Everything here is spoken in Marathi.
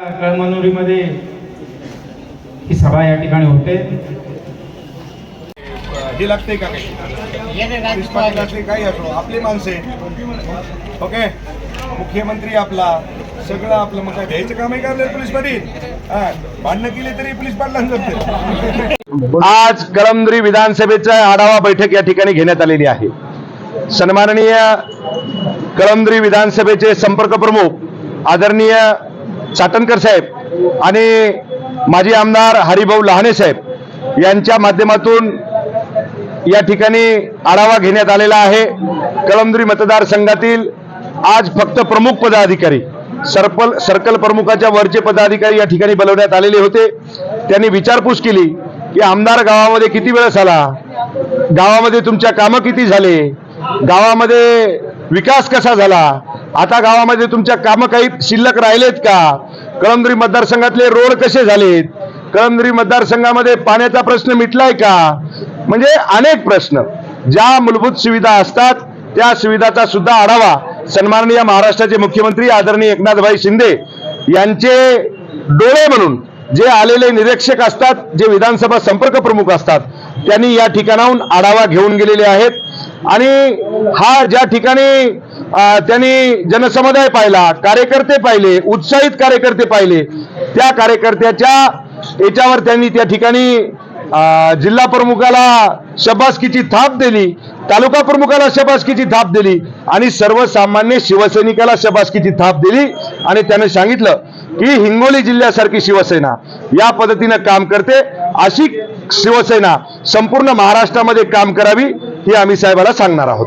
कळमनुरीमध्ये ही सभा या ठिकाणी होते. हे लागते का काही? काही असो. आपली माणसे ओके? मुख्यमंत्री आपला सगळं आपलं. मग काय घ्यायचं कामही करले पोलीस पाटील? भांडणं केली तरी पोलीस पाटलांचं आज कळमनुरी विधानसभेचा आढावा बैठक या ठिकाणी घेण्यात आलेली आहे. सन्माननीय कळमनुरी विधानसभेचे संपर्क प्रमुख आदरणीय चाटणकर साहेब आणि माजी आमदार हरिभाऊ लहाने साहेब यांच्या माध्यमातून या ठिकाणी आढावा घेण्यात आलेला आहे. कळमदुरी मतदारसंघातील आज फक्त प्रमुख पदाधिकारी सर्कल सर्कल प्रमुखाच्या वरचे पदाधिकारी या ठिकाणी बोलवण्यात आलेले होते. त्यांनी विचारपूस केली की आमदार गावामध्ये किती वेळेस आला? गावामध्ये तुमच्या कामं किती झाले? गावामध्ये विकास कसा झाला? आता गावामध्ये तुमच्या कामं काही शिल्लक राहिलेत का? कळमनुरी मतदारसंघातले रोड कसे झालेत? कळमनुरी मतदारसंघामध्ये पाण्याचा प्रश्न मिटलाय का? म्हणजे अनेक प्रश्न. ज्या मूलभूत सुविधा असतात त्या सुविधाचा सुद्धा आढावा सन्माननीय महाराष्ट्राचे मुख्यमंत्री आदरणीय एकनाथभाई शिंदे यांचे डोळे म्हणून जे आलेले निरीक्षक असतात जे विधानसभा संपर्क प्रमुख असतात त्यांनी या ठिकाणाहून आढावा घेऊन गेलेले आहेत. आणि हा ज्या ठिकाणी त्यांनी जनसमुदाय पाहिला कार्यकर्ते पाहिले उत्साहित कार्यकर्ते पाहिले त्या कार्यकर्त्याच्या याच्यावर त्यांनी त्या ठिकाणी जिल्हा प्रमुखाला शबासकीची थाप दिली तालुका प्रमुखाला शबासकीची थाप दिली आणि सर्वसामान्य शिवसैनिकाला शबासकीची थाप दिली आणि त्याने सांगितलं की हिंगोली जिल्ह्यासारखी शिवसेना या पद्धतीनं काम करते अशी शिवसेना संपूर्ण महाराष्ट्रामध्ये काम करावी हे आम्ही साहेबाला सांगणार आहोत.